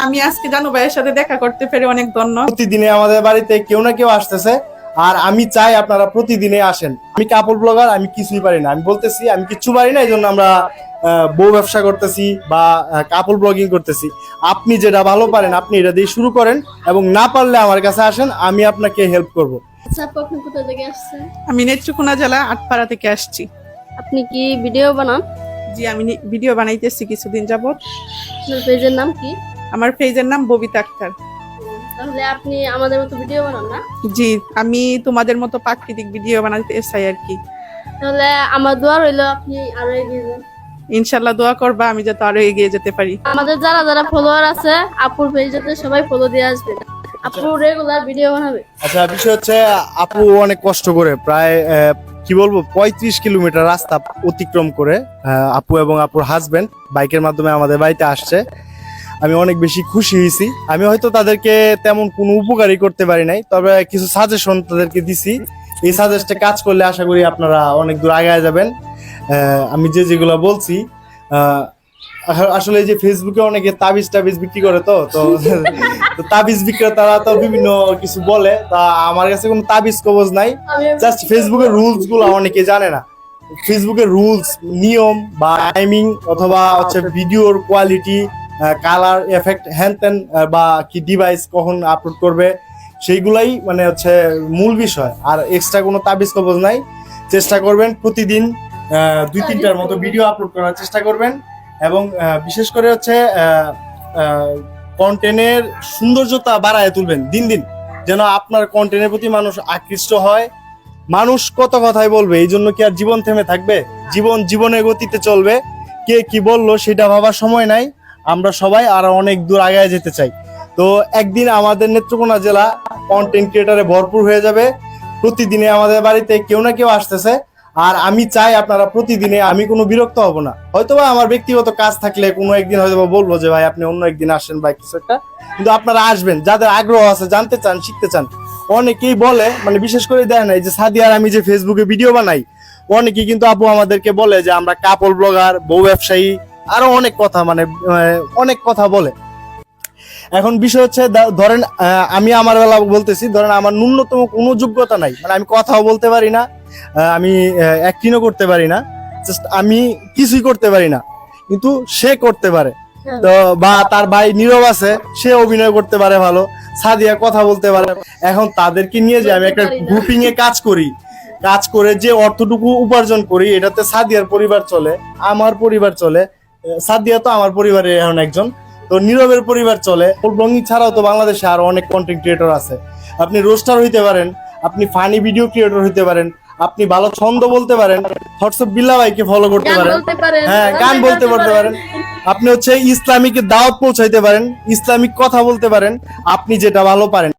আমি আজকে জানু ভাইয়ের সাথে দেখা করতে পেরে অনেক ধন্য। প্রতিদিনে আমাদের বাড়িতে কেউ না কেউ আসতেছে আর আমি চাই আপনারা প্রতিদিনে আসেন। আমি কাপড় ব্লগার আমি কিছুই পারি না। আমি বলতেছি আমি কিচ্ছু পারি না এই জন্য আমরা বউ ব্যবসা করতেছি বা কাপড় ব্লগিং করতেছি। আপনি যেটা ভালো পারেন আপনি এটা দিয়ে শুরু করেন এবং না পারলে আমার কাছে আসেন আমি আপনাকে হেল্প করব। আচ্ছা আপু আপনি কোথা থেকে আসছেন? আমি নেত্রকোনা জেলা আটপাড়া থেকে আসছি। আপনি কি ভিডিও বানান? জি আমি নি- ভিডিও বানাইতেছি কিছুদিন যাবত আপনার পেজের নাম কি? আমার পেজের নাম ববিতা আক্তার। তাহলে আপনি আমাদের মতো ভিডিও বানান না? জি আমি তোমাদের মতো প্রাকৃতিক ভিডিও বানাতে চাই আর কি। তাহলে আমার দোয়া রইল আপনি আরও এগিয়ে যান। ইনশাল্লাহ দোয়া করবা আমি যাতে আরও এগিয়ে যেতে পারি। আমাদের যারা যারা ফলোয়ার আছে আপুর পেজটাতে সবাই ফলো দিয়ে আসবে। আপু রেগুলার ভিডিও বানাবে। আচ্ছা বিষয় হচ্ছে আপু অনেক কষ্ট করে প্রায় আহ, কি বলব পঁয়ত্রিশ কিলোমিটার রাস্তা অতিক্রম করে আহ, আপু এবং আপুর হাজবেন্ড বাইকের মাধ্যমে আমাদের বাড়িতে আসছে। আমি অনেক বেশি খুশি হয়েছি। আমি হয়তো তাদেরকে তেমন কোনো উপকারই করতে পারি নাই তবে কিছু সাজেশন তাদেরকে দিছি। এই সাজেস্টে কাজ করলে আশা করি আপনারা অনেক দূর আগায় যাবেন। আমি যে যেগুলো বলছি আসলে যে ফেসবুকে অনেকে তাবিজ টাবিজ বিক্রি করে তো তো তো তাবিজ বিক্রেতারা তো বিভিন্ন কিছু বলে তা আমার কাছে কোনো তাবিজ কবজ নাই। জাস্ট ফেসবুকের রুলসগুলো অনেকে জানে না। ফেসবুকের রুলস নিয়ম বা টাইমিং অথবা হচ্ছে ভিডিওর কোয়ালিটি কালার এফেক্ট হ্যান ত্যান বা কি ডিভাইস কখন আপলোড করবে, সেইগুলাই মানে হচ্ছে মূল বিষয়। আর এক্সট্রা কোনো তাবিজ কবজ নাই। চেষ্টা করবেন প্রতিদিন দুই তিনটার মতো ভিডিও আপলোড করার চেষ্টা করবেন। এবং বিশেষ করে হচ্ছে কন্টেন্টের সৌন্দর্যতা বাড়ায় তুলবেন দিন দিন। যেন আপনার কন্টেন্টের প্রতি মানুষ আকৃষ্ট হয়। মানুষ কত কথাই বলবে, এই জন্য কি আর জীবন থেমে থাকবে? জীবন জীবনের গতিতে চলবে। কে কি বলল সেটা ভাবার সময় নাই। আমরা সবাই আর অনেক দূর আগে যেতে চাই। তো একদিন আমাদের নেত্রকোনা জেলা কন্টেন্ট ক্রিয়েটারে ভরপুর হয়ে যাবে। প্রতিদিনে আমাদের বাড়িতে কেউ না কেউ আসতেছে। আর আমি চাই আপনারা প্রতিদিনে আমি কোনো বিরক্ত হব না। হয়তো হয়তোবা আমার ব্যক্তিগত কাজ থাকলে কোনো একদিন হয়তো বলব যে, ভাই, আপনি অন্য একদিন আসেন বা কিছু একটা। কিন্তু আপনারা আসবেন। যাদের আগ্রহ আছে, জানতে চান, শিখতে চান, অনেকেই বলে মানে বিশেষ করে দেয় না যে সাদিয়ার আমি যে ফেসবুকে ভিডিও বানাই, অনেকেই কিন্তু আপু আমাদেরকে বলে যে, আমরা কাপড় ব্লগার বউ ব্যবসায়ী আরও অনেক কথা মানে অনেক কথা বলে। এখন বিষয় হচ্ছে ধরেন আমি আমার বেলা বলতেছি ধরেন আমার ন্যূনতম কোনো যোগ্যতা নাই। মানে আমি কথাও বলতে পারি না আমি অ্যাক্টিংও করতে পারি না জাস্ট আমি কিছুই করতে পারি না কিন্তু সে করতে পারে। তো বা তার ভাই নীরব আছে সে অভিনয় করতে পারে ভালো সাদিয়া কথা বলতে পারে। এখন তাদেরকে নিয়ে যে আমি একটা গ্রুপিং এ কাজ করি কাজ করে যে অর্থটুকু উপার্জন করি এটাতে সাদিয়ার পরিবার চলে আমার পরিবার চলে সাদিয়া তো আমার পরিবারের এখন একজন। তো নীরবের পরিবার চলে। ব্লগিং ছাড়াও তো বাংলাদেশে আরও অনেক কন্টেন্ট ক্রিয়েটর আছে। আপনি রোস্টার হইতে পারেন আপনি ফানি ভিডিও ক্রিয়েটর হইতে পারেন আপনি ভালো ছন্দ বলতে পারেন হোয়াটসঅ্যাপ বিল্লা ভাইকে ফলো করতে পারেন। হ্যাঁ গান বলতে বলতে পারেন। আপনি হচ্ছে ইসলামিক দাওয়াত পৌঁছাইতে পারেন ইসলামিক কথা বলতে পারেন আপনি যেটা ভালো পারেন।